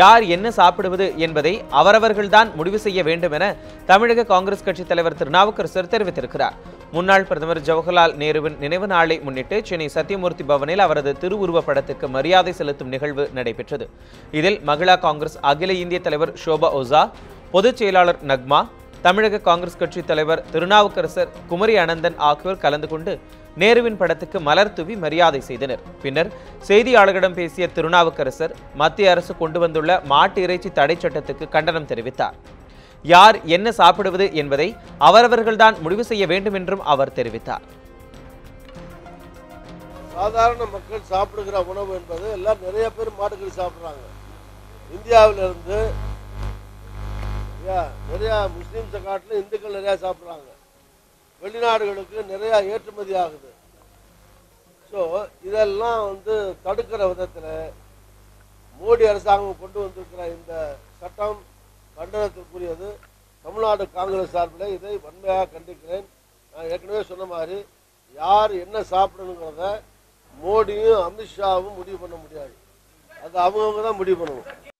யார் என்ன சாப்பிடுவது என்பதை அவரவர்கள்தான் முடிவு செய்ய வேண்டும் என தமிழக காங்கிரஸ் கட்சி தலைவர் திருநாவுக்கரசர் தெரிவித்திருக்கிறார். முன்னாள் பிரதமர் ஜவஹர்லால் நேருவின் நினைவு நாளை முன்னிட்டு சென்னை சத்தியமூர்த்தி பவனில் அவரது திருவுருவப் படத்துக்கு மரியாதை செலுத்தும் நிகழ்வு நடைபெற்றது. இதில் மகிழா காங்கிரஸ் அகில இந்திய தலைவர் ஷோபா ஓசா பொதுச் செயலாளர் நக்மா தமிழக காங்கிரஸ் கட்சி தலைவர் திருநாவுக்கரசர் குமரி அனந்தன் ஆகியோர் கலந்து கொண்டு நேருவின் படத்துக்கு மலர் தூவி மரியாதை செய்தனர். பின்னர் செய்தியாளர்களிடம் பேசிய திருநாவுக்கரசர் மத்திய அரசு கொண்டு வந்துள்ள மாட்டு இறைச்சி தடை சட்டத்துக்கு கண்டனம் தெரிவித்தார். யார் என்ன சாப்பிடுவது என்பதை அவரவர்கள்தான் முடிவு செய்ய வேண்டும் என்றும் அவர் தெரிவித்தார். சாதாரண மக்கள் சாப்பிடுகிற உணவு என்பது எல்லாம் நிறைய பேர் மாடுகள் சாப்பிட்றாங்க. இந்தியாவிலிருந்து நிறைய முஸ்லீம்ஸை காட்டிலும் இந்துக்கள் நிறையா சாப்பிட்றாங்க. வெளிநாடுகளுக்கு நிறையா ஏற்றுமதி ஆகுது. ஸோ இதெல்லாம் வந்து தடுக்கிற விதத்தில் மோடி அரசாங்கம் கொண்டு வந்திருக்கிற இந்த சட்டம் கண்டனத்திற்குரியது. தமிழ்நாடு காங்கிரஸ் சார்பில் இதை வன்மையாக கண்டிக்கிறேன். நான் ஏற்கனவே சொன்ன மாதிரி யார் என்ன சாப்பிடணுங்கிறத மோடியும் அமித்ஷாவும் முடிவு பண்ண முடியாது. அது அவங்கவுங்க தான் முடிவு பண்ணணும்.